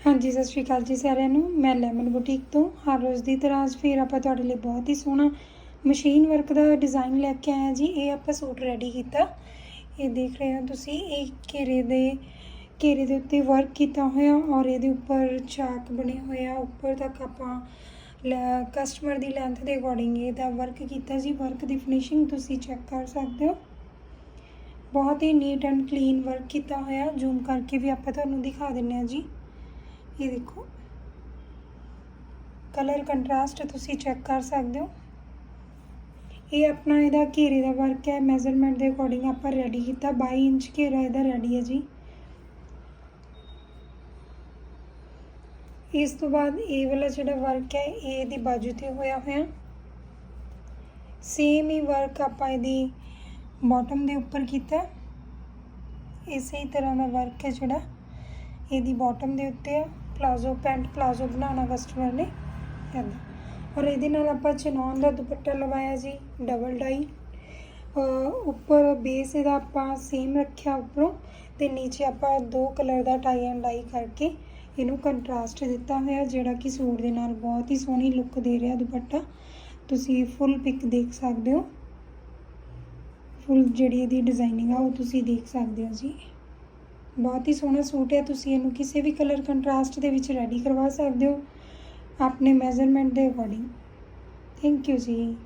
ਹਾਂਜੀ, ਸਤਿ ਸ਼੍ਰੀ ਅਕਾਲ ਜੀ ਸਾਰਿਆਂ ਨੂੰ। ਮੈਂ ਲੈਮਨ ਬੁਟੀਕ ਤੋਂ, ਹਰ ਰੋਜ਼ ਦੀ ਤਰ੍ਹਾਂ ਅੱਜ ਫਿਰ ਆਪਾਂ ਤੁਹਾਡੇ ਲਈ ਬਹੁਤ ਹੀ ਸੋਹਣਾ ਮਸ਼ੀਨ ਵਰਕ ਦਾ ਡਿਜ਼ਾਈਨ ਲੈ ਕੇ ਆਇਆ ਜੀ। ਇਹ ਆਪਾਂ ਸੂਟ ਰੈਡੀ ਕੀਤਾ। ਇਹ ਦੇਖ ਰਹੇ ਹੋ ਤੁਸੀਂ, ਇਹ ਘੇਰੇ ਦੇ ਘੇਰੇ ਦੇ ਉੱਤੇ ਵਰਕ ਕੀਤਾ ਹੋਇਆ ਔਰ ਇਹਦੇ ਉੱਪਰ ਚਾਕ ਬਣੇ ਹੋਏ ਆ। ਉੱਪਰ ਤੱਕ ਆਪਾਂ ਕਸਟਮਰ ਦੀ ਲੈਂਥ ਦੇ ਅਕੋਰਡਿੰਗ ਇਹਦਾ ਵਰਕ ਕੀਤਾ ਜੀ। ਵਰਕ ਦੀ ਫਿਨਿਸ਼ਿੰਗ ਤੁਸੀਂ ਚੈੱਕ ਕਰ ਸਕਦੇ ਹੋ। ਬਹੁਤ ਹੀ ਨੀਟ ਐਂਡ ਕਲੀਨ ਵਰਕ ਕੀਤਾ ਹੋਇਆ। ਜ਼ੂਮ ਕਰਕੇ ਵੀ ਆਪਾਂ ਤੁਹਾਨੂੰ ਦਿਖਾ ਦਿੰਨੇ ਆ ਜੀ। ਇਹ ਦੇਖੋ। ਕਲਰ ਕੰਟਰਾਸਟ ਤੁਸੀਂ ਚੈੱਕ ਕਰ ਸਕਦੇ ਹੋ। ਇਹ ਆਪਣਾ ਇਹਦਾ ਘੇਰੇ ਦਾ ਵਰਕ ਹੈ। ਮੈਜ਼ਰਮੈਂਟ ਦੇ ਅਕੋਰਡਿੰਗ ਆਪਾਂ ਰੈਡੀ ਕੀਤਾ। 22 ਇੰਚ ਘੇਰਾ ਇਹਦਾ ਰੈਡੀ ਹੈ ਜੀ। ਇਸ ਤੋਂ ਬਾਅਦ ਇਹ ਵਾਲਾ ਜਿਹੜਾ ਵਰਕ ਹੈ, ਇਹ ਇਹਦੀ ਬਾਜੂ ਤੇ ਹੋਇਆ ਹੋਇਆ। ਸੇਮ ਹੀ ਵਰਕ ਆਪਾਂ ਇਹਦੀ ਬਾਟਮ ਦੇ ਉੱਪਰ ਕੀਤਾ। ਇਸੇ ਹੀ ਤਰ੍ਹਾਂ ਦਾ ਵਰਕ ਹੈ ਜਿਹੜਾ। ਇਹਦੀ ਬਾਟਮ ਦੇ ਉੱਤੇ ਆ। ਪਲਾਜ਼ੋ, ਪੈਂਟ ਪਲਾਜ਼ੋ ਬਣਾਉਣਾ ਕਸਟਮਰ ਨੇ ਇੱਦਾਂ ਔਰ ਇਹਦੇ ਨਾਲ ਆਪਾਂ ਚਨੌਨ ਦਾ ਦੁਪੱਟਾ ਲਵਾਇਆ ਜੀ ਡਬਲ ਡਾਈ ਉੱਪਰ ਬੇਸ ਇਹਦਾ ਆਪਾਂ ਸੇਮ ਰੱਖਿਆ ਉੱਪਰੋਂ, ਤੇ ਨੀਚੇ ਆਪਾਂ ਦੋ ਕਲਰ ਦਾ ਟਾਈ ਐਂਡ ਡਾਈ ਕਰਕੇ ਇਹਨੂੰ ਕੰਟਰਾਸਟ ਦਿੱਤਾ ਹੋਇਆ, ਜਿਹੜਾ ਕਿ ਸੂਟ ਦੇ ਨਾਲ ਬਹੁਤ ਹੀ ਸੋਹਣੀ ਲੁੱਕ ਦੇ ਰਿਹਾ ਦੁਪੱਟਾ। ਤੁਸੀਂ ਫੁੱਲ ਪਿਕ ਦੇਖ ਸਕਦੇ ਹੋ। ਫੁੱਲ ਜਿਹੜੀ ਇਹਦੀ ਡਿਜ਼ਾਈਨਿੰਗ ਆ, ਉਹ ਤੁਸੀਂ ਦੇਖ ਸਕਦੇ ਹੋ ਜੀ। ਬਹੁਤ ਹੀ ਸੋਹਣਾ ਸੂਟ ਹੈ, ਤੁਸੀਂ ਇਹਨੂੰ ਕਿਸੇ ਵੀ ਕਲਰ ਕੰਟਰਾਸਟ ਦੇ ਵਿੱਚ ਰੈਡੀ ਕਰਵਾ ਸਕਦੇ ਹੋ, ਆਪਣੇ ਮੈਜ਼ਰਮੈਂਟ ਦੇ ਅਕੋਰਡਿੰਗ ਥੈਂਕ ਯੂ ਜੀ।